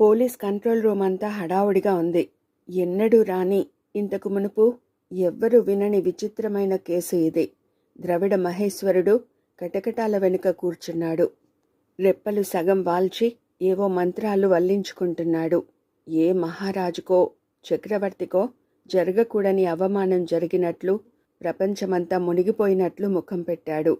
Police control room అంతా హడావుడిగా ఉంది. ఎన్నడూ రాని ఇంతకు మునుపు ఎవ్వరూ వినని విచిత్రమైన కేసు ఇది. ద్రవిడ మహేశ్వరుడు కటకటాల వెనుక కూర్చున్నాడు. రెప్పలు సగం వాల్చి ఏవో మంత్రాలు వల్లించుకుంటున్నాడు. ఏ మహారాజుకో చక్రవర్తికో జరగకూడని అవమానం జరిగినట్లు ప్రపంచమంతా మునిగిపోయినట్లు ముఖం పెట్టాడు.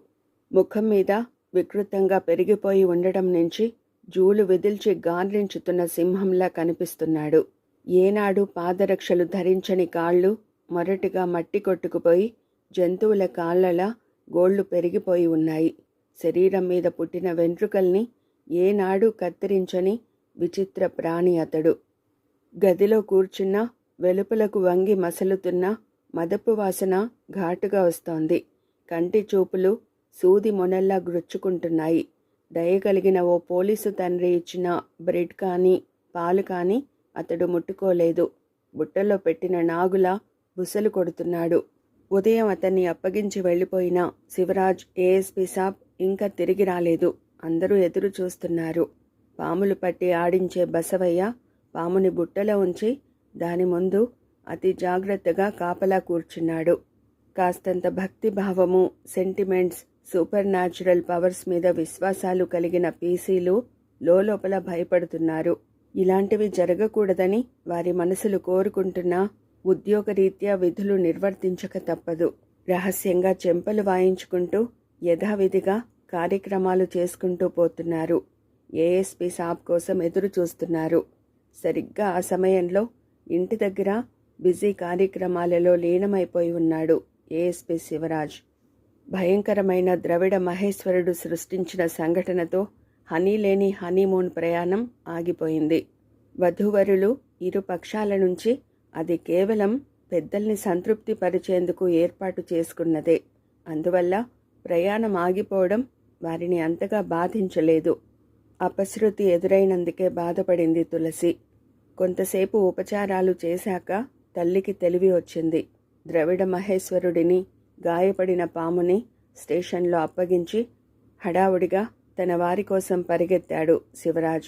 ముఖం మీద వికృతంగా పెరిగిపోయి ఉండడం నుంచి జూలు విదిల్చి గాండ్రించుతున్న సింహంలా కనిపిస్తున్నాడు. ఏనాడు పాదరక్షలు ధరించని కాళ్ళు మొరటిగా మట్టి కొట్టుకుపోయి జంతువుల కాళ్ళలా గోళ్ళు పెరిగిపోయి ఉన్నాయి. శరీరం మీద పుట్టిన వెంట్రుకల్ని ఏనాడు కత్తిరించని విచిత్ర ప్రాణి అతడు. గదిలో కూర్చున్న వెలుపలకు వంగి మసలుతున్న మదపు వాసన ఘాటుగా వస్తోంది. కంటి చూపులు సూది మొనల్లా దయ దయగలిగిన ఓ పోలీసు తండ్రి ఇచ్చిన బ్రెడ్ కానీ పాలు కానీ అతడు ముట్టుకోలేదు. బుట్టలో పెట్టిన నాగులా బుసలు కొడుతున్నాడు. ఉదయం అతన్ని అప్పగించి వెళ్ళిపోయిన శివరాజ్ ఏఎస్పి సాబ్ ఇంకా తిరిగి రాలేదు. అందరూ ఎదురు చూస్తున్నారు. పాములు పట్టి ఆడించే బసవయ్య పాముని బుట్టలో ఉంచి దాని ముందు అతి జాగ్రత్తగా కాపలా కూర్చున్నాడు. కాస్తంత భక్తిభావము సెంటిమెంట్స్ సూపర్ న్యాచురల్ పవర్స్ మీద విశ్వాసాలు కలిగిన పీసీలు లోపల భయపడుతున్నారు. ఇలాంటివి జరగకూడదని వారి మనసులు కోరుకుంటున్నా ఉద్యోగరీత్యా విధులు నిర్వర్తించక తప్పదు. రహస్యంగా చెంపలు వాయించుకుంటూ యథావిధిగా కార్యక్రమాలు చేసుకుంటూ పోతున్నారు. ఏఎస్పి సాబ్ కోసం ఎదురు చూస్తున్నారు. సరిగ్గా ఆ సమయంలో ఇంటి దగ్గర బిజీ కార్యక్రమాలలో లీనమైపోయి ఉన్నాడు ఏఎస్పి శివరాజ్. భయంకరమైన ద్రవిడ మహేశ్వరుడు సృష్టించిన సంఘటనతో హనీ లేని హనీమూన్ ప్రయాణం ఆగిపోయింది. వధూవరులు ఇరు పక్షాల నుంచి అది కేవలం పెద్దల్ని సంతృప్తి పరిచేందుకు ఏర్పాటు చేసుకున్నదే. అందువల్ల ప్రయాణం ఆగిపోవడం వారిని అంతగా బాధించలేదు. అపశృతి ఎదురైనందుకే బాధపడింది తులసి. కొంతసేపు ఉపచారాలు చేశాక తల్లికి తెలివి వచ్చింది. ద్రవిడ మహేశ్వరుడిని గాయపడిన పాముని స్టేషన్లో అప్పగించి హడావుడిగా తన వారి కోసం పరిగెత్తాడు శివరాజ్.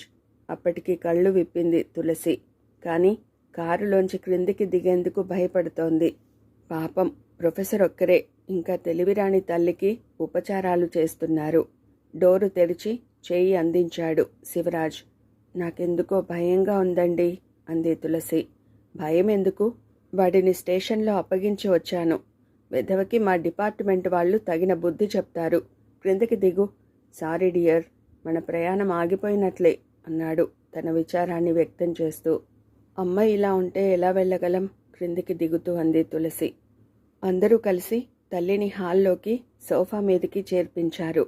అప్పటికి కళ్ళు విప్పింది తులసి. కానీ కారులోంచి క్రిందికి దిగేందుకు భయపడుతోంది. పాపం ప్రొఫెసర్ ఒక్కరే ఇంకా తెలివిరాని తల్లికి ఉపచారాలు చేస్తున్నారు. డోరు తెరిచి చేయి అందించాడు శివరాజ్. నాకెందుకో భయంగా ఉందండి అంది తులసి. భయం ఎందుకు వాడిని స్టేషన్లో అప్పగించి వచ్చాను. వెధవకి మా డిపార్ట్మెంట్ వాళ్ళు తగిన బుద్ధి చెప్తారు. క్రిందకి దిగు. సారీ డియర్ మన ప్రయాణం ఆగిపోయినట్లే అన్నాడు తన విచారాన్ని వ్యక్తం చేస్తూ. అమ్మ ఇలా ఉంటే ఎలా వెళ్ళగలం? క్రిందికి దిగుతూ అంది తులసి. అందరూ కలిసి తల్లిని హాల్లోకి సోఫా మీదకి చేర్పించారు.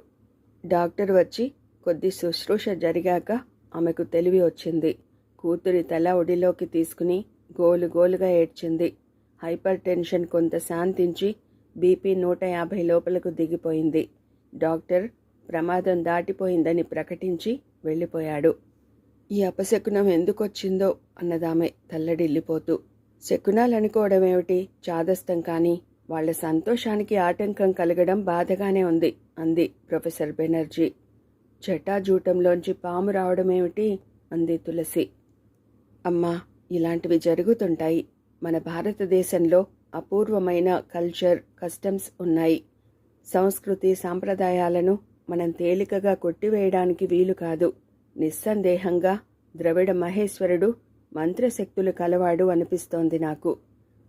డాక్టర్ వచ్చి కొద్ది శుశ్రూష జరిగాక ఆమెకు తెలివి వచ్చింది. కూతురి తల ఒడిలోకి తీసుకుని గోలు గోలుగా ఏడ్చింది. హైపర్ టెన్షన్ కొంత శాంతించి బీపీ నూట యాభై లోపలకు దిగిపోయింది. డాక్టర్ ప్రమాదం దాటిపోయిందని ప్రకటించి వెళ్ళిపోయాడు. ఈ అపశకునం ఎందుకొచ్చిందో అన్నదామె తల్లడిల్లిపోతూ శకునాలనుకోవడమేమిటి? చాదస్తం కానీ వాళ్ళ సంతోషానికి ఆటంకం కలగడం బాధగానే ఉంది అంది ప్రొఫెసర్ బెనర్జీ. జటాజూటంలోంచి పాము రావడమేమిటి? అంది తులసి. అమ్మా ఇలాంటివి జరుగుతుంటాయి. మన భారతదేశంలో అపూర్వమైన కల్చర్ కస్టమ్స్ ఉన్నాయి. సంస్కృతి సాంప్రదాయాలను మనం తేలికగా కొట్టివేయడానికి వీలు కాదు. నిస్సందేహంగా ద్రవిడ మహేశ్వరుడు మంత్రశక్తులు కలవాడు అనిపిస్తోంది నాకు.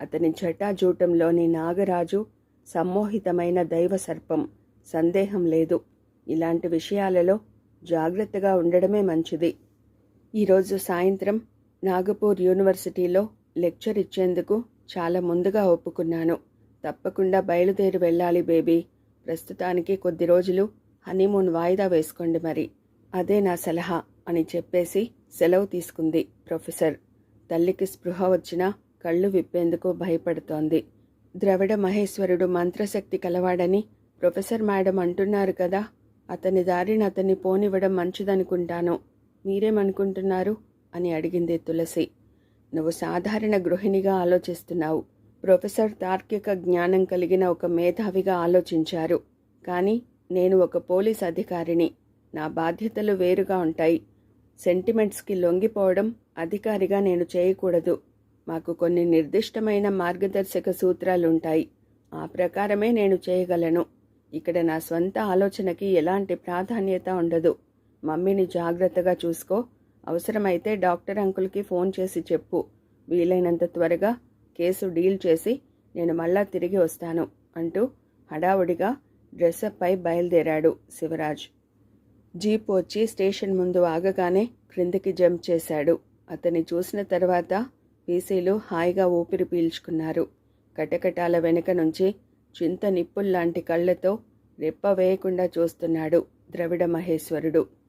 అతని జటాజూటంలోని నాగరాజు సమ్మోహితమైన దైవ సర్పం. సందేహం లేదు. ఇలాంటి విషయాలలో జాగ్రత్తగా ఉండడమే మంచిది. ఈరోజు సాయంత్రం నాగపూర్ యూనివర్సిటీలో లెక్చర్ ఇచ్చేందుకు చాలా ముందుగా ఒప్పుకున్నాను. తప్పకుండా బయలుదేరి వెళ్ళాలి బేబీ. ప్రస్తుతానికి కొద్ది రోజులు హనీమూన్ వాయిదా వేసుకోండి మరి. అదే నా సలహా అని చెప్పేసి సెలవు తీసుకుంది ప్రొఫెసర్. తల్లికి స్పృహ వచ్చినా కళ్ళు విప్పేందుకు భయపడుతోంది. ద్రవిడ మహేశ్వరుడు మంత్రశక్తి కలవాడని ప్రొఫెసర్ మేడం అంటున్నారు కదా అతని దారిని అతన్ని పోనివ్వడం మంచిదనుకుంటాను. మీరేమనుకుంటున్నారు? అని అడిగింది తులసి. నువ్వు సాధారణ గృహిణిగా ఆలోచిస్తున్నావు. ప్రొఫెసర్ తార్కిక జ్ఞానం కలిగిన ఒక మేధావిగా ఆలోచించారు. కానీ నేను ఒక పోలీస్ అధికారిని. నా బాధ్యతలు వేరుగా ఉంటాయి. సెంటిమెంట్స్కి లొంగిపోవడం అధికారిగా నేను చేయకూడదు. మాకు కొన్ని నిర్దిష్టమైన మార్గదర్శక సూత్రాలుంటాయి. ఆ ప్రకారమే నేను చేయగలను. ఇక్కడ నా స్వంత ఆలోచనకి ఎలాంటి ప్రాధాన్యత ఉండదు. మమ్మీని జాగ్రత్తగా చూసుకో. అవసరమైతే డాక్టర్ అంకుల్కి ఫోన్ చేసి చెప్పు. వీలైనంత త్వరగా కేసు డీల్ చేసి నేను మళ్ళా తిరిగి వస్తాను అంటూ హడావుడిగా డ్రెస్అప్పై బయలుదేరాడు శివరాజ్. జీప్ వచ్చి స్టేషన్ ముందు ఆగగానే క్రిందికి జంప్ చేశాడు. అతన్ని చూసిన తర్వాత పీసీలు హాయిగా ఊపిరి పీల్చుకున్నారు. కటకటాల వెనుక నుంచి చింత నిప్పుల్లాంటి కళ్ళతో రెప్ప వేయకుండా చూస్తున్నాడు ద్రవిడ మహేశ్వరుడు.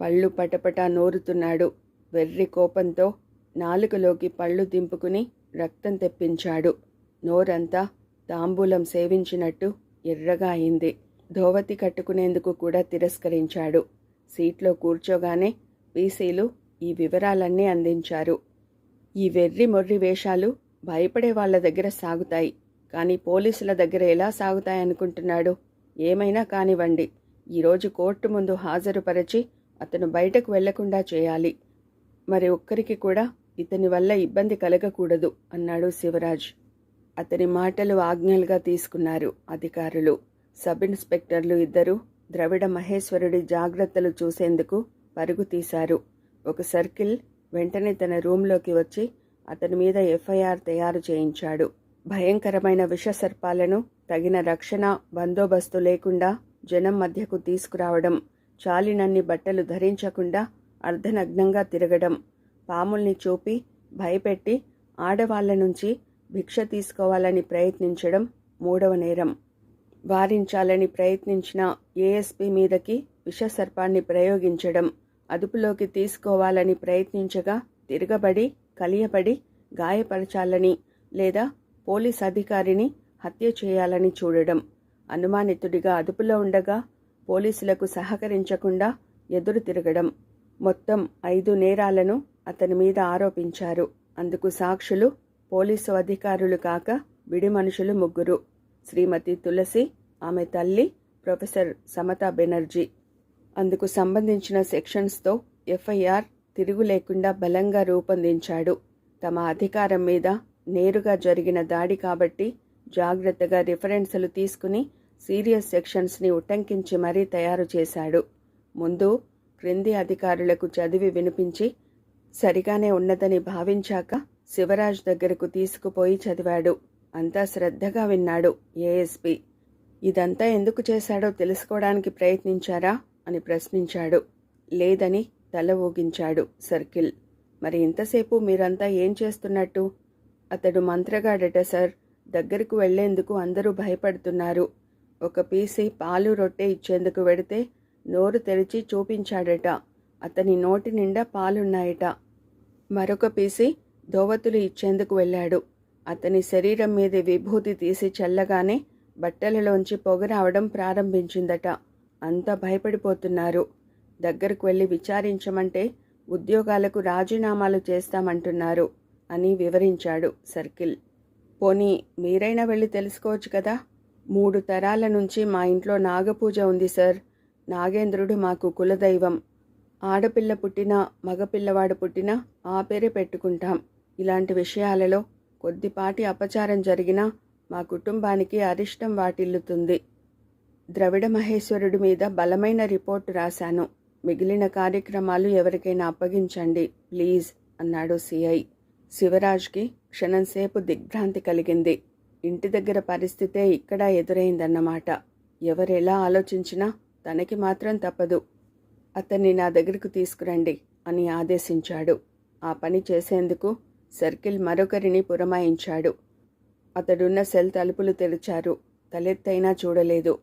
పళ్ళు పటపటా నోరుతున్నాడు. వెర్రి కోపంతో నాలుకలోకి పళ్ళు దింపుకుని రక్తం తెప్పించాడు. నోరంతా తాంబూలం సేవించినట్టు ఎర్రగా అయింది. ధోవతి కట్టుకునేందుకు కూడా తిరస్కరించాడు. సీట్లో కూర్చోగానే పీసీలు ఈ వివరాలన్నీ అందించారు. ఈ వెర్రి మొర్రి వేషాలు భయపడే వాళ్ళ దగ్గర సాగుతాయి. కానీ పోలీసుల దగ్గర ఎలా సాగుతాయనుకుంటున్నాడు? ఏమైనా కానివ్వండి. ఈరోజు కోర్టు ముందు హాజరుపరచి అతను బయటకు వెళ్ళకుండా చేయాలి. మరి ఒక్కరికి కూడా ఇతని వల్ల ఇబ్బంది కలగకూడదు అన్నాడు శివరాజ్. అతని మాటలు ఆజ్ఞలుగా తీసుకున్నారు అధికారులు. సబ్ ఇన్స్పెక్టర్లు ఇద్దరు ద్రవిడ మహేశ్వరుడి జాగ్రత్తలు చూసేందుకు పరుగు తీశారు. ఒక సర్కిల్ వెంటనే తన రూంలోకి వచ్చి అతని మీద ఎఫ్ఐఆర్ తయారు చేయించాడు. భయంకరమైన విషసర్పాలను తగిన రక్షణ బందోబస్తు లేకుండా జనం మధ్యకు తీసుకురావడం చాలినన్ని బట్టలు ధరించకుండా అర్ధనగ్నంగా తిరగడం. పాముల్ని చూపి భయపెట్టి ఆడవాళ్ళ నుంచి భిక్ష తీసుకోవాలని ప్రయత్నించడం మూడవ నేరం. వారించాలని ప్రయత్నించిన ఏఎస్పి మీదకి విషసర్పాన్ని ప్రయోగించడం అదుపులోకి తీసుకోవాలని ప్రయత్నించగా తిరగబడి కలియబడి గాయపరచాలని లేదా పోలీస్ అధికారిని హత్య చేయాలని చూడడం. అనుమానితుడిగా అదుపులో ఉండగా పోలీసులకు సహకరించకుండా ఎదురు తిరగడం. మొత్తం ఐదు నేరాలను అతని మీద ఆరోపించారు. అందుకు సాక్షులు పోలీసు అధికారులు కాక విడి మనుషులు ముగ్గురు. శ్రీమతి తులసి ఆమె తల్లి ప్రొఫెసర్ సమతా బెనర్జీ. అందుకు సంబంధించిన సెక్షన్స్తో ఎఫ్ఐఆర్ తిరుగు లేకుండా బలంగా రూపొందించాడు. తమ అధికారం మీద నేరుగా జరిగిన దాడి కాబట్టి జాగ్రత్తగా రిఫరెన్సులు తీసుకుని సీరియస్ సెక్షన్స్ని ఉటంకించి మరీ తయారు చేశాడు. ముందు క్రింది అధికారులకు చదివి వినిపించి సరిగానే ఉన్నదని భావించాక శివరాజ్ దగ్గరకు తీసుకుపోయి చదివాడు. అంతా శ్రద్ధగా విన్నాడు ఏఎస్పి. ఇదంతా ఎందుకు చేశాడో తెలుసుకోవడానికి ప్రయత్నించారా? అని ప్రశ్నించాడు. లేదని తల ఊగించాడు సర్కిల్. మరి ఇంతసేపు మీరంతా ఏం చేస్తున్నట్టు? అతడు మంత్రగాడట సార్. దగ్గరకు వెళ్ళేందుకు అందరూ భయపడుతున్నారు. ఒక పీసి పాలు రొట్టె ఇచ్చేందుకు వెడితే నోరు తెరిచి చూపించాడట. అతని నోటి నిండా పాలున్నాయట. మరొక పీసి దోవతులు ఇచ్చేందుకు వెళ్ళాడు. అతని శరీరం మీద విభూతి తీసి చల్లగానే బట్టలలోంచి పొగ రావడం ప్రారంభించిందట. అంతా భయపడిపోతున్నారు. దగ్గరకు వెళ్ళి విచారించమంటే ఉద్యోగాలకు రాజీనామాలు చేస్తామంటున్నారు అని వివరించాడు సర్కిల్. పోనీ మీరైనా వెళ్ళి తెలుసుకోవచ్చు కదా? మూడు తరాల నుంచి మా ఇంట్లో నాగపూజ ఉంది సార్. నాగేంద్రుడు మాకు కులదైవం. ఆడపిల్ల పుట్టినా మగపిల్లవాడు పుట్టినా ఆ పేరే పెట్టుకుంటాం. ఇలాంటి విషయాలలో కొద్దిపాటి అపచారం జరిగినా మా కుటుంబానికి అరిష్టం వాటిల్లుతుంది. ద్రవిడ మహేశ్వరుడి మీద బలమైన రిపోర్టు రాశాను. మిగిలిన కార్యక్రమాలు ఎవరికైనా అప్పగించండి ప్లీజ్ అన్నాడు సిఐ శివరాజ్కి క్షణంసేపు దిగ్భ్రాంతి కలిగింది. ఇంటి దగ్గర పరిస్థితే ఇక్కడ ఎదురైందన్నమాట. ఎవరెలా ఆలోచించినా తనకి మాత్రం తప్పదు. అతన్ని నా దగ్గరకు తీసుకురండి అని ఆదేశించాడు. ఆ పని చేసేందుకు సర్కిల్ మరొకరిని పురమాయించాడు. అతడున్న సెల్ తలుపులు తెరిచారు. తలెత్తైనా చూడలేదు.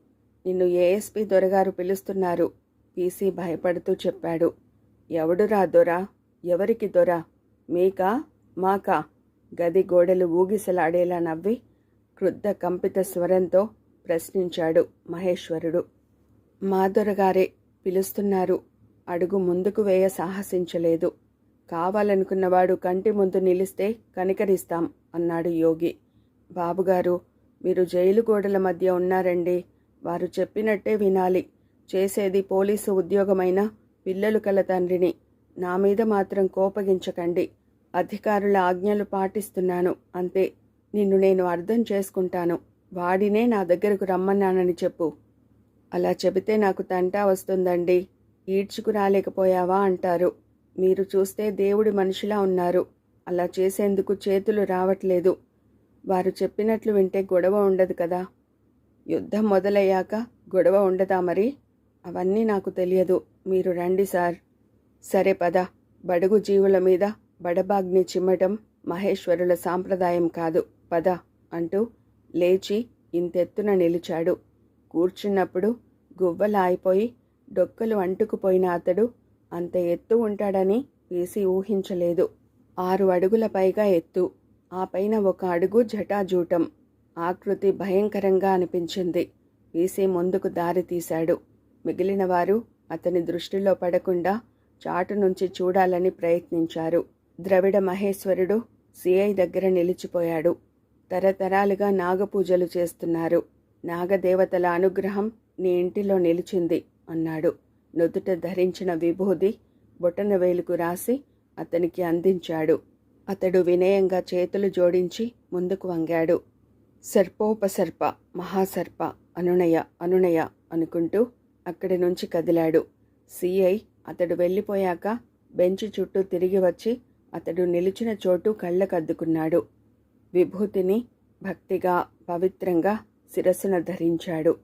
నిన్ను ఏఎస్పీ దొరగారు పిలుస్తున్నారు. పీసీ భయపడుతూ చెప్పాడు. ఎవడురా దొరా? ఎవరికి దొరా? మీకా? మాకా? గది గోడలు ఊగిసలాడేలా నవ్వి క్రుద్ధ కంపిత స్వరంతో ప్రశ్నించాడు మహేశ్వరుడు. మా దొరగారే పిలుస్తున్నారు. అడుగు ముందుకు వేయ సాహసించలేదు. కావాలనుకున్నవాడు కంటి ముందు నిలిస్తే కనికరిస్తాం అన్నాడు యోగి. బాబుగారు మీరు జైలు గోడల మధ్య ఉన్నారండి. వారు చెప్పినట్టే వినాలి. చేసేది పోలీసు ఉద్యోగమైన పిల్లలు కల తండ్రిని. నా మీద మాత్రం కోపగించకండి. అధికారుల ఆజ్ఞలు పాటిస్తున్నాను. అంతే. నిన్ను నేను అర్థం చేసుకుంటాను. వాడినే నా దగ్గరకు రమ్మన్నానని చెప్పు. అలా చెబితే నాకు తంటా వస్తుందండి. ఈడ్చుకు రాలేకపోయావా అంటారు. మీరు చూస్తే దేవుడి మనిషిలా ఉన్నారు. అలా చేసేందుకు చేతులు రావట్లేదు. వారు చెప్పినట్లు వింటే గొడవ ఉండదు కదా. యుద్ధం మొదలయ్యాక గొడవ ఉండదా మరి? అవన్నీ నాకు తెలియదు. మీరు రండి సార్. సరే పద. బడుగు జీవుల మీద బడబాగ్ని చిమ్మటం మహేశ్వరుల సాంప్రదాయం కాదు. పద అంటూ లేచి ఇంతెత్తున నిలిచాడు. కూర్చున్నప్పుడు గువ్వలాయిపోయి డొక్కలు అంటుకుపోయిన అతడు అంత ఎత్తు ఉంటాడని వేసి ఊహించలేదు. ఆరు అడుగుల పైగా ఎత్తు. ఆ పైన ఒక అడుగు జటాజూటం. ఆకృతి భయంకరంగా అనిపించింది. వీసీ ముందుకు దారి తీశాడు. మిగిలిన వారు అతని దృష్టిలో పడకుండా చాటు నుంచి చూడాలని ప్రయత్నించారు. ద్రవిడ మహేశ్వరుడు సిఐ దగ్గర నిలిచిపోయాడు. తరతరాలుగా నాగపూజలు చేస్తున్నారు. నాగదేవతల అనుగ్రహం నీ ఇంటిలో నిలిచింది అన్నాడు. నుదుట ధరించిన విభూది బొటన వేలుకు రాసి అతనికి అందించాడు. అతడు వినయంగా చేతులు జోడించి ముందుకు వంగాడు. సర్పోపసర్ప మహాసర్ప అనునయ అనునయ అనుకుంటూ అక్కడి నుంచి కదిలాడు. సిఐ అతడు వెళ్ళిపోయాక బెంచి చుట్టూ తిరిగి వచ్చి అతడు నిలిచిన చోటు కళ్ళకద్దుకున్నాడు. విభూతిని భక్తిగా పవిత్రంగా శిరస్సున ధరించాడు.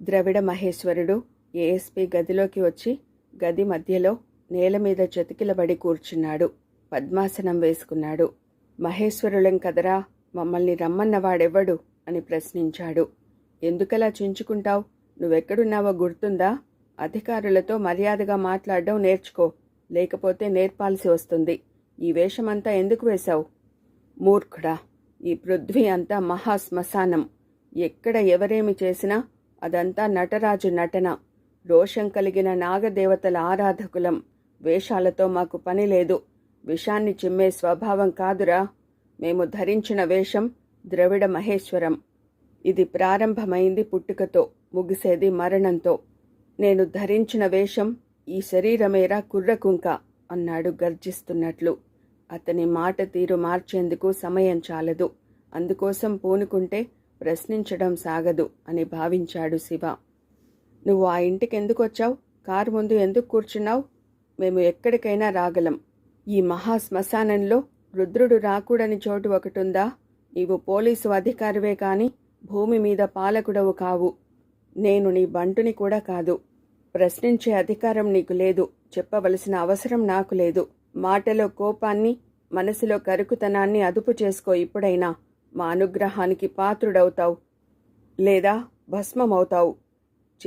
ద్రవిడ మహేశ్వరుడు ఏఎస్పి గదిలోకి వచ్చి గది మధ్యలో నేల మీద చతికిలబడి కూర్చున్నాడు. పద్మాసనం వేసుకున్నాడు. మహేశ్వరులం కదరా మమ్మల్ని రమ్మన్నవాడెవ్వడు? అని ప్రశ్నించాడు. ఎందుకలా చించుకుంటావు? నువ్వెక్కడున్నావో గుర్తుందా? అధికారులతో మర్యాదగా మాట్లాడడం నేర్చుకో. లేకపోతే నేర్పాల్సి వస్తుంది. ఈ వేషమంతా ఎందుకు వేశావు? మూర్ఖుడా ఈ పృథ్వీ అంతా మహాశ్మశానం. ఎక్కడ ఎవరేమి చేసినా అదంతా నటరాజు నటన. రోషం కలిగిన నాగదేవతల ఆరాధకులం. వేషాలతో మాకు పని లేదు. విషాన్ని చిమ్మే స్వభావం కాదురా. మేము ధరించిన వేషం ద్రవిడ మహేశ్వరం. ఇది ప్రారంభమైంది పుట్టుకతో ముగిసేది మరణంతో. నేను ధరించిన వేషం ఈ శరీరమేరా కుర్రకుంక అన్నాడు గర్జిస్తున్నట్లు. అతని మాట తీరు మార్చేందుకు సమయం చాలదు. అందుకోసం పూనుకుంటే ప్రశ్నించడం సాగదు అని భావించాడు శివ. నువ్వు ఆ ఇంటికి ఎందుకు వచ్చావు కారు ముందు ఎందుకు కూర్చున్నావు? మేము ఎక్కడికైనా రాగలం. ఈ మహా శ్మశానంలో రుద్రుడు రాకూడని చోటు ఒకటుందా? నీవు పోలీసు అధికారివే కాని భూమి మీద పాలకుడవు కావు. నేను నీ బంటుని కూడా కాదు. ప్రశ్నించే అధికారం నీకు లేదు. చెప్పవలసిన అవసరం నాకు లేదు. మాటలో కోపాన్ని మనసులో కరుకుతనాన్ని అదుపు చేసుకో. ఇప్పుడైనా మా అనుగ్రహానికి పాత్రుడవుతావు. లేదా భస్మమవుతావు.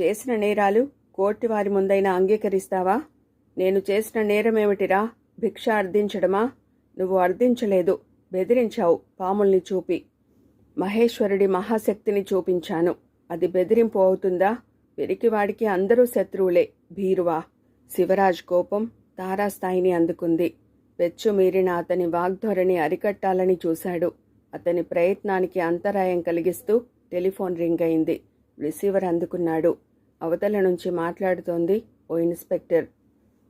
చేసిన నేరాలు కోర్టువారి ముందైనా అంగీకరిస్తావా? నేను చేసిన నేరమేమిటిరా? భిక్ష అర్థించడమా నువ్వు అర్థించలేదు బెదిరించావు పాముల్ని చూపి. మహేశ్వరుడి మహాశక్తిని చూపించాను. అది బెదిరింపు అవుతుందా? పెరికివాడికి అందరూ శత్రువులే. భీరువా. శివరాజ్ కోపం తారాస్థాయిని అందుకుంది. పెచ్చు మీరిన అతని వాగ్ధోరణి అరికట్టాలని చూశాడు. అతని ప్రయత్నానికి అంతరాయం కలిగిస్తూ టెలిఫోన్ రింగ్ అయింది. రిసీవర్ అందుకున్నాడు. అవతల నుంచి మాట్లాడుతోంది ఓ ఇన్స్పెక్టర్.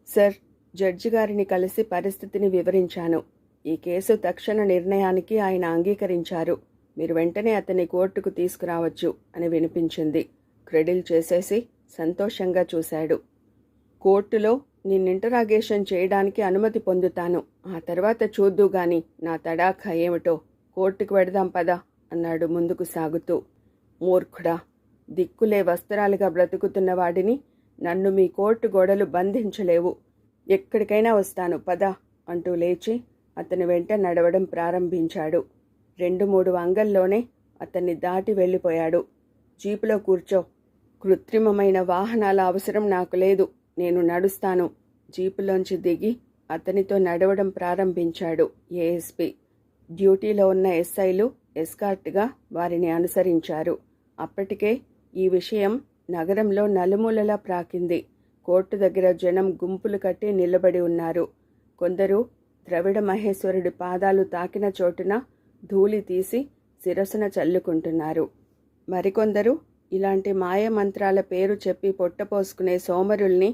సార్ జడ్జి గారిని కలిసి పరిస్థితిని వివరించాను. ఈ కేసు తక్షణ నిర్ణయానికి ఆయన అంగీకరించారు. మీరు వెంటనే అతన్ని కోర్టుకు తీసుకురావచ్చు అని వినిపించింది. క్రెడిల్ చేసేసి సంతోషంగా చూశాడు. కోర్టులో నిన్నింటరాగేషన్ చేయడానికి అనుమతి పొందుతాను. ఆ తర్వాత చూద్దు గాని నా తడాఖా ఏమిటో. కోర్టుకు వెడదాం పదా అన్నాడు ముందుకు సాగుతూ. మూర్ఖుడా దిక్కులే వస్త్రాలుగా బ్రతుకుతున్న వాడిని నన్ను మీ కోర్టు గోడలు బంధించలేవు. ఎక్కడికైనా వస్తాను పద అంటూ లేచి అతని వెంట నడవడం ప్రారంభించాడు. రెండు మూడు అంగల్లోనే అతన్ని దాటి వెళ్ళిపోయాడు. జీపులో కూర్చో. కృత్రిమమైన వాహనాల అవసరం నాకు లేదు. నేను నడుస్తాను. జీపులోంచి దిగి అతనితో నడవడం ప్రారంభించాడు ఏఎస్పీ. డ్యూటీలో ఉన్న ఎస్ఐలు ఎస్కార్ట్గా వారిని అనుసరించారు. అప్పటికే ఈ విషయం నగరంలో నలుమూలలా ప్రాకింది. కోర్టు దగ్గర జనం గుంపులు కట్టి నిలబడి ఉన్నారు. కొందరు ద్రవిడ మహేశ్వరుడి పాదాలు తాకిన చోటున ధూళి తీసి శిరసున చల్లుకుంటున్నారు. మరికొందరు ఇలాంటి మాయమంత్రాల పేరు చెప్పి పొట్టపోసుకునే సోమరుల్ని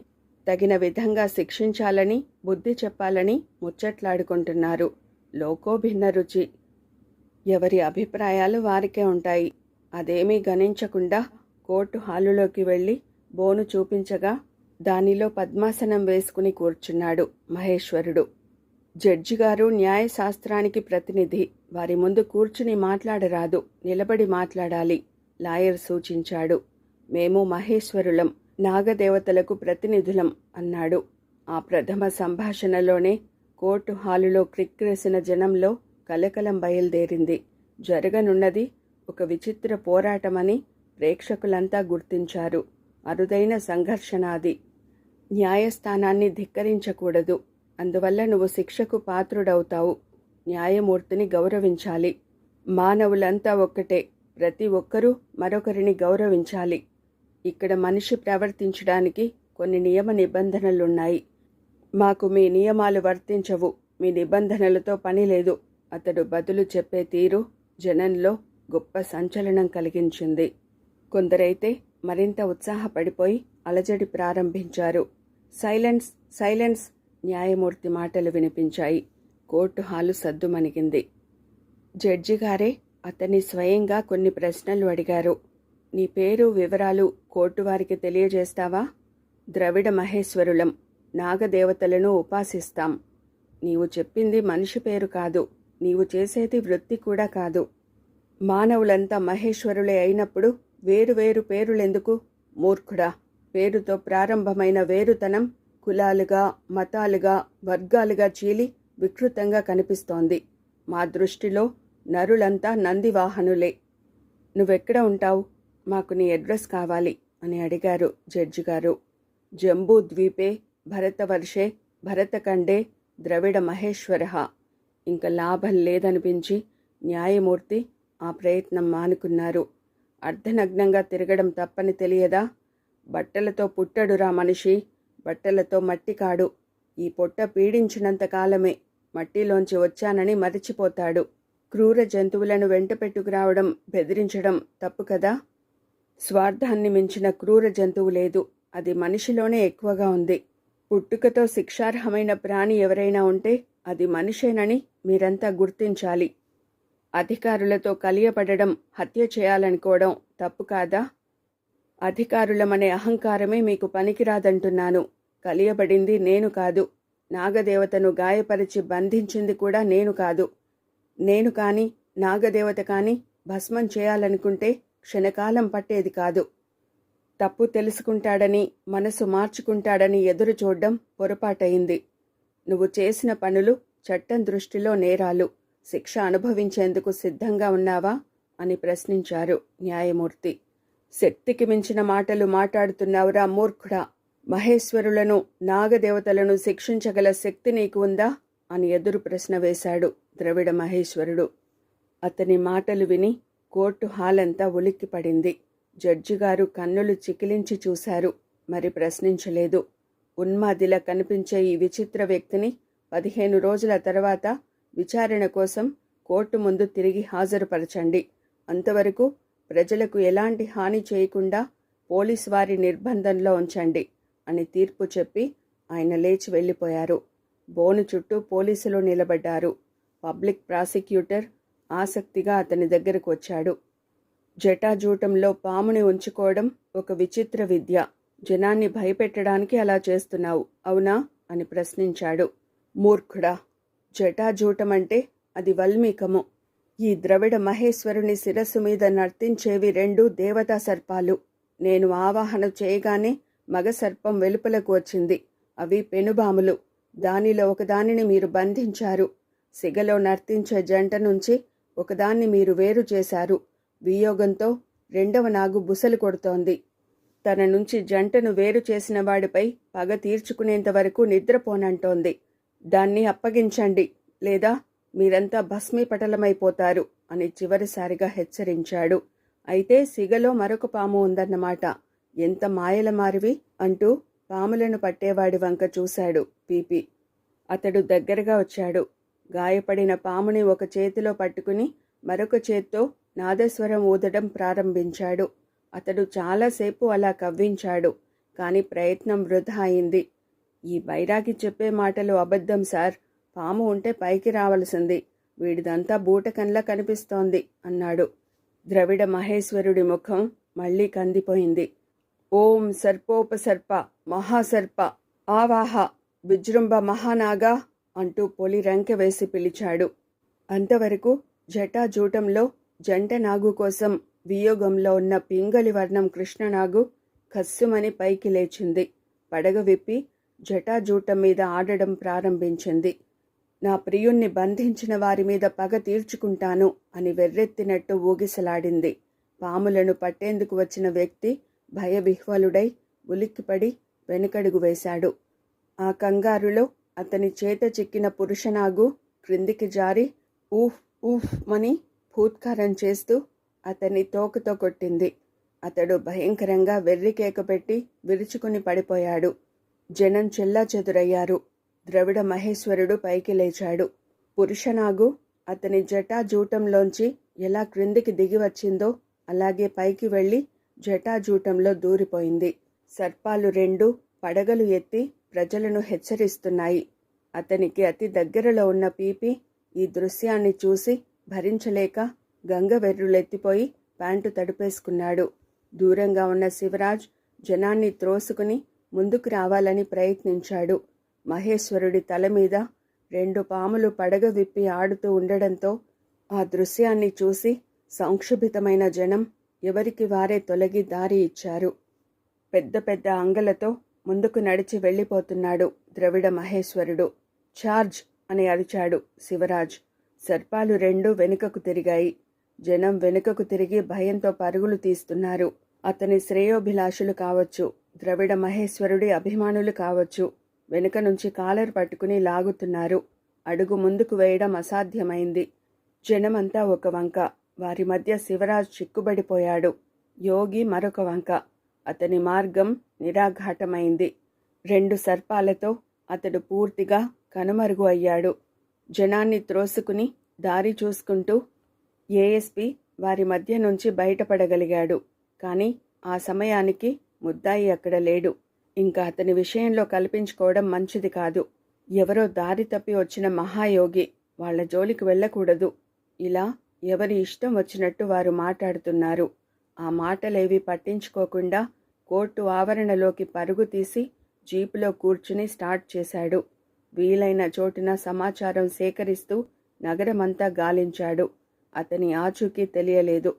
తగిన విధంగా శిక్షించాలని బుద్ధి చెప్పాలని ముచ్చట్లాడుకుంటున్నారు. లోకో భిన్న రుచి. ఎవరి అభిప్రాయాలు వారికే ఉంటాయి. అదేమీ గణించకుండా కోర్టు హాలులోకి వెళ్ళి బోను చూపించగా దానిలో పద్మాసనం వేసుకుని కూర్చున్నాడు మహేశ్వరుడు. జడ్జి గారు న్యాయశాస్త్రానికి ప్రతినిధి. వారి ముందు కూర్చుని మాట్లాడరాదు. నిలబడి మాట్లాడాలి. లాయర్ సూచించాడు. మేము మహేశ్వరులం. నాగదేవతలకు ప్రతినిధులం అన్నాడు. ఆ ప్రథమ సంభాషణలోనే కోర్టు హాలులో క్రిక్కిరేసిన జనంలో కలకలం బయలుదేరింది. జరగనున్నది ఒక విచిత్ర పోరాటమని ప్రేక్షకులంతా గుర్తించారు. అరుదైన సంఘర్షణ అది న్యాయస్థానాన్ని ధిక్కరించకూడదు. అందువల్ల నువ్వు శిక్షకు పాత్రుడవుతావు. న్యాయమూర్తిని గౌరవించాలి. మానవులంతా ఒక్కటే. ప్రతి ఒక్కరూ మరొకరిని గౌరవించాలి. ఇక్కడ మనిషి ప్రవర్తించడానికి కొన్ని నియమ నిబంధనలున్నాయి. మాకు మీ నియమాలు వర్తించవు. మీ నిబంధనలతో పని లేదు. అతడు బదులు చెప్పే తీరు జనంలో గొప్ప సంచలనం కలిగించింది. కొందరైతే మరింత ఉత్సాహపడిపోయి అలజడి ప్రారంభించారు. సైలెన్స్ సైలెన్స్ న్యాయమూర్తి మాటలు వినిపించాయి. Court hall సద్దుమణిగింది. జడ్జి గారే అతన్ని స్వయంగా కొన్ని ప్రశ్నలు అడిగారు. నీ పేరు వివరాలు కోర్టు వారికి తెలియజేస్తావా? ద్రవిడ మహేశ్వరులం నాగదేవతలను ఉపాసిస్తాం. నీవు చెప్పింది మనిషి పేరు కాదు నీవు చేసేది వృత్తి కూడా కాదు. మానవులంతా మహేశ్వరులే అయినప్పుడు వేరు వేరు పేరులెందుకు? మూర్ఖుడా పేరుతో ప్రారంభమైన వేరుతనం కులాలుగా మతాలుగా వర్గాలుగా చీలి వికృతంగా కనిపిస్తోంది. మా దృష్టిలో నరులంతా నందివాహనులే. నువ్వెక్కడ ఉంటావు? మాకు నీ అడ్రస్ కావాలి అని అడిగారు జడ్జి గారు. జంబూ ద్వీపే భరతవర్షే భరతఖండే ద్రవిడ మహేశ్వర. ఇంకా లాభం లేదనిపించి న్యాయమూర్తి ఆ ప్రయత్నం మానుకున్నారు. అర్ధనగ్నంగా తిరగడం తప్పని తెలియదా? బట్టలతో పుట్టడురా మనిషి బట్టలతో మట్టి కాడు. ఈ పొట్ట పీడించినంత కాలమే మట్టిలోంచి వచ్చానని మరిచిపోతాడు. క్రూర జంతువులను వెంట పెట్టుకురావడం బెదిరించడం తప్పు కదా? స్వార్థాన్ని మించిన క్రూర జంతువు లేదు. అది మనిషిలోనే ఎక్కువగా ఉంది. పుట్టుకతో శిక్షార్హమైన ప్రాణి ఎవరైనా ఉంటే అది మనిషేనని మీరంతా గుర్తించాలి. అధికారులతో కలియపడడం హత్య చేయాలనుకోవడం తప్పు కాదా? అధికారులమనే అహంకారమే మీకు పనికిరాదంటున్నాను. కలియబడింది నేను కాదు. నాగదేవతను గాయపరిచి బంధించింది కూడా నేను కాదు. నేను కాని నాగదేవత కాని భస్మం చేయాలనుకుంటే క్షణకాలం పట్టేది కాదు. తప్పు తెలుసుకుంటాడని మనసు మార్చుకుంటాడని ఎదురు చూడ్డం పొరపాటయింది. నువ్వు చేసిన పనులు చట్టం దృష్టిలో నేరాలు. శిక్ష అనుభవించేందుకు సిద్ధంగా ఉన్నావా? అని ప్రశ్నించారు న్యాయమూర్తి. శక్తికి మించిన మాటలు మాట్లాడుతున్నావురా మూర్ఖుడా! మహేశ్వరులను నాగదేవతలను శిక్షించగల శక్తి నీకు ఉందా? అని ఎదురు ప్రశ్న వేశాడు ద్రవిడ మహేశ్వరుడు. అతని మాటలు విని కోర్టు హాలంతా ఉలిక్కిపడింది జడ్జిగారు కన్నులు చికిలించి చూశారు. మరి ప్రశ్నించలేదు. ఉన్మాదిలా కనిపించే ఈ విచిత్ర వ్యక్తిని పదిహేను రోజుల తర్వాత విచారణ కోసం కోర్టు ముందు తిరిగి హాజరుపరచండి. అంతవరకు ప్రజలకు ఎలాంటి హాని చేయకుండా పోలీస్ వారి నిర్బంధంలో ఉంచండి అని తీర్పు చెప్పి ఆయన లేచి వెళ్ళిపోయారు. బోను చుట్టూ పోలీసులు నిలబడ్డారు. పబ్లిక్ ప్రాసిక్యూటర్ ఆసక్తిగా అతని దగ్గరకు వచ్చాడు. జటాజూటంలో పాముని ఉంచుకోవడం ఒక విచిత్ర విద్య. జనాన్ని భయపెట్టడానికి అలా చేస్తున్నావు అవునా? అని ప్రశ్నించాడు. మూర్ఖుడా జటాజూటం అంటే అది వల్మీకము. ఈ ద్రవిడ మహేశ్వరుని శిరస్సు మీద నర్తించేవి రెండు దేవతా సర్పాలు. నేను ఆవాహన చేయగానే మగ సర్పం వెలుపలకు వచ్చింది. అవి పెనుబాములు. దానిలో ఒకదానిని మీరు బంధించారు. సిగలో నర్తించే జంట నుంచి ఒకదాన్ని మీరు వేరు చేశారు. వియోగంతో రెండవ నాగు బుసలు కొడుతోంది. తన నుంచి జంటను వేరు చేసిన వాడిపై పగ తీర్చుకునేంత వరకు నిద్రపోనంటోంది. దాన్ని అప్పగించండి లేదా మీరంతా భస్మీపటలమైపోతారు అని చివరిసారిగా హెచ్చరించాడు. అయితే సిగలో మరొక పాము ఉందన్నమాట. ఎంత మాయల మారివి అంటూ పాములను పట్టేవాడి వంక చూశాడు పీపీ. అతడు దగ్గరగా వచ్చాడు. గాయపడిన పాముని ఒక చేతిలో పట్టుకుని మరొక చేత్తో నాదస్వరం ఊదడం ప్రారంభించాడు. అతడు చాలాసేపు అలా కవ్వించాడు కాని ప్రయత్నం వృధా అయింది. ఈ బైరాగి చెప్పే మాటలు అబద్ధం సార్. పాము ఉంటే పైకి రావలసింది. వీడిదంతా బూటకన్లా కనిపిస్తోంది అన్నాడు. ద్రవిడ మహేశ్వరుడి ముఖం మళ్ళీ కందిపోయింది. ఓం సర్పోపసర్ప మహాసర్ప ఆవాహ విజృంభ మహానాగా అంటూ పొలి రంకె వేసి పిలిచాడు. అంతవరకు జటాజూటంలో జంట నాగు కోసం వియోగంలో ఉన్న పింగళి వర్ణం కృష్ణనాగు కస్సుమని పైకి లేచింది. పడగ విప్పి జటాజూటం మీద ఆడడం ప్రారంభించింది. నా ప్రియుణ్ణి బంధించిన వారి మీద పగ తీర్చుకుంటాను అని వెర్రెత్తినట్టు ఊగిసలాడింది. పాములను పట్టేందుకు వచ్చిన వ్యక్తి భయవిహ్వలుడై ఉలిక్కిపడి వెనుకడుగు వేశాడు. ఆ కంగారులో అతని చేత చిక్కిన పురుషనాగు క్రిందికి జారి ఊఫ్ ఊఫ్ మని భూత్కారం చేస్తూ అతన్ని తోకతో కొట్టింది. అతడు భయంకరంగా వెర్రికేక పెట్టి విరుచుకుని పడిపోయాడు. జనం చెల్లా చెదురయ్యారు ద్రవిడ మహేశ్వరుడు పైకి లేచాడు. పురుషనాగు అతని జటాజూటంలోంచి ఎలా క్రిందికి దిగి వచ్చిందో అలాగే పైకి వెళ్ళి జటాజూటంలో దూరిపోయింది. సర్పాలు రెండు పడగలు ఎత్తి ప్రజలను హెచ్చరిస్తున్నాయి. అతనికి అతి దగ్గరలో ఉన్న పీపి ఈ దృశ్యాన్ని చూసి భరించలేక గంగ వెర్రులెత్తిపోయి ప్యాంటు తడిపేసుకున్నాడు. దూరంగా ఉన్న శివరాజ్ జనాన్ని త్రోసుకుని ముందుకు రావాలని ప్రయత్నించాడు. మహేశ్వరుడి తల మీద రెండు పాములు పడగ విప్పి ఆడుతూ ఉండడంతో ఆ దృశ్యాన్ని చూసి సంక్షుభితమైన జనం ఎవరికి వారే తొలగి దారి ఇచ్చారు. పెద్ద పెద్ద అంగలతో ముందుకు నడిచి వెళ్ళిపోతున్నాడు ద్రవిడ మహేశ్వరుడు. ఛార్జ్! అని అరిచాడు శివరాజ్. సర్పాలు రెండు వెనుకకు తిరిగాయి. జనం వెనుకకు తిరిగి భయంతో పరుగులు తీస్తున్నారు. అతని శ్రేయోభిలాషులు కావచ్చు ద్రవిడ మహేశ్వరుడి అభిమానులు కావచ్చు వెనుక నుంచి కాలర్ పట్టుకుని లాగుతున్నారు. అడుగు ముందుకు వేయడం అసాధ్యమైంది. జనమంతా ఒక వంక. వారి మధ్య శివరాజ్ చిక్కుబడిపోయాడు. యోగి మరొక వంక. అతని మార్గం నిరాఘాటమైంది. రెండు సర్పాలతో అతడు పూర్తిగా కనుమరుగు అయ్యాడు. జనాన్ని త్రోసుకుని దారి చూసుకుంటూ ఏఎస్పి వారి మధ్య నుంచి బయటపడగలిగాడు. కానీ ఆ సమయానికి ముద్దాయి అక్కడ లేడు. ఇంకా అతని విషయంలో కల్పించుకోవడం మంచిది కాదు. ఎవరో దారి తప్పి వచ్చిన మహాయోగి వాళ్ళ జోలికి వెళ్ళకూడదు. ఇలా ఎవరి ఇష్టం వచ్చినట్టు వారు మాట్లాడుతున్నారు. ఆ మాటలేవి పట్టించుకోకుండా కోర్టు ఆవరణలోకి పరుగు తీసి జీపులో కూర్చుని స్టార్ట్ చేశాడు. వీలైన చోటున సమాచారం సేకరిస్తూ నగరమంతా గాలించాడు. అతని ఆచూకీ తెలియలేదు.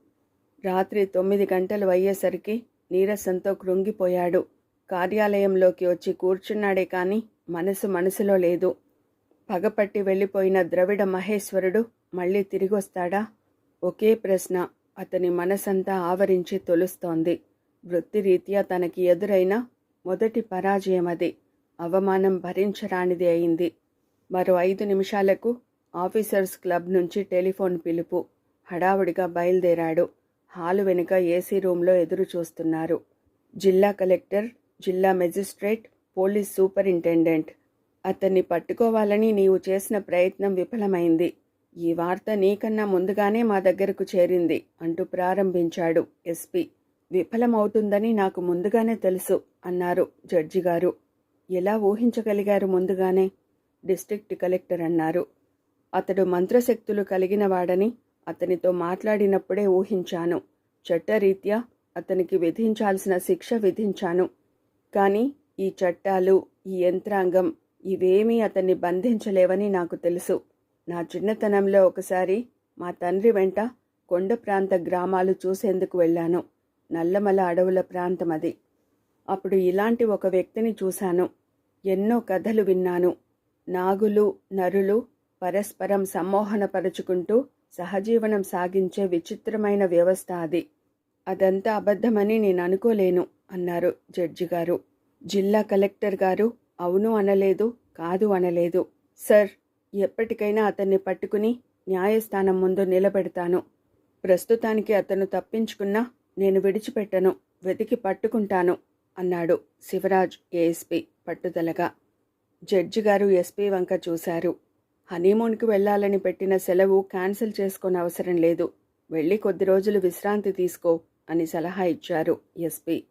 రాత్రి తొమ్మిది గంటలు అయ్యేసరికి నీరసంతో కృంగిపోయాడు. కార్యాలయంలోకి వచ్చి కూర్చున్నాడే కాని మనసు మనసులో లేదు. పగపట్టి వెళ్ళిపోయిన ద్రవిడ మహేశ్వరుడు మళ్ళీ తిరిగొస్తాడా? ఒకే ప్రశ్న. అతని మనసంతా ఆవరించి తొలుస్తోంది. వృత్తిరీత్యా తనకి ఎదురైన మొదటి పరాజయం అది అవమానం భరించరానిది అయింది. మరో ఐదు నిమిషాలకు ఆఫీసర్స్ క్లబ్ నుంచి టెలిఫోన్ పిలుపు. హడావుడిగా బయలుదేరాడు. హాలు వెనుక ఏసీ రూంలో ఎదురు చూస్తున్నారు జిల్లా కలెక్టర్ జిల్లా మెజిస్ట్రేట్ పోలీస్ సూపరింటెండెంట్. అతన్ని పట్టుకోవాలని నీవు చేసిన ప్రయత్నం విఫలమైంది. ఈ వార్త నీకన్నా ముందుగానే మా దగ్గరకు చేరింది అంటూ ప్రారంభించాడు ఎస్పీ. విఫలమవుతుందని నాకు ముందుగానే తెలుసు అన్నారు జడ్జి గారు. ఎలా ఊహించగలిగారు ముందుగానే? డిస్ట్రిక్ట్ కలెక్టర్ అన్నారు. అతడు మంత్రశక్తులు కలిగినవాడని అతనితో మాట్లాడినప్పుడే ఊహించాను. చట్టరీత్యా అతనికి విధించాల్సిన శిక్ష విధించాను. కానీ ఈ చట్టాలు ఈ యంత్రాంగం ఇవేమీ అతన్ని బంధించలేవని నాకు తెలుసు. నా చిన్నతనంలో ఒకసారి మా తండ్రి వెంట కొండ ప్రాంత గ్రామాలు చూసేందుకు వెళ్ళాను. నల్లమల అడవుల ప్రాంతం అది. అప్పుడు ఇలాంటి ఒక వ్యక్తిని చూశాను. ఎన్నో కథలు విన్నాను. నాగులు నరులు పరస్పరం సమ్మోహనపరుచుకుంటూ సహజీవనం సాగించే విచిత్రమైన వ్యవస్థ అది. అదంతా అబద్ధమని నేను అనుకోలేను అన్నారు జడ్జి గారు. జిల్లా కలెక్టర్ గారు అవును అనలేదు కాదు అనలేదు. సార్ ఎప్పటికైనా అతన్ని పట్టుకుని న్యాయస్థానం ముందు నిలబెడతాను. ప్రస్తుతానికి అతను తప్పించుకున్నా నేను విడిచిపెట్టను వెతికి పట్టుకుంటాను అన్నాడు శివరాజ్ ఏఎస్పీ పట్టుదలగా. జడ్జి గారు ఎస్పీ వంక చూశారు. హనీమూన్కి వెళ్ళాలని పెట్టిన సెలవు క్యాన్సిల్ చేసుకోని అవసరం లేదు. వెళ్ళి కొద్ది రోజులు విశ్రాంతి తీసుకో అని సలహా ఇచ్చారు ఎస్పీ.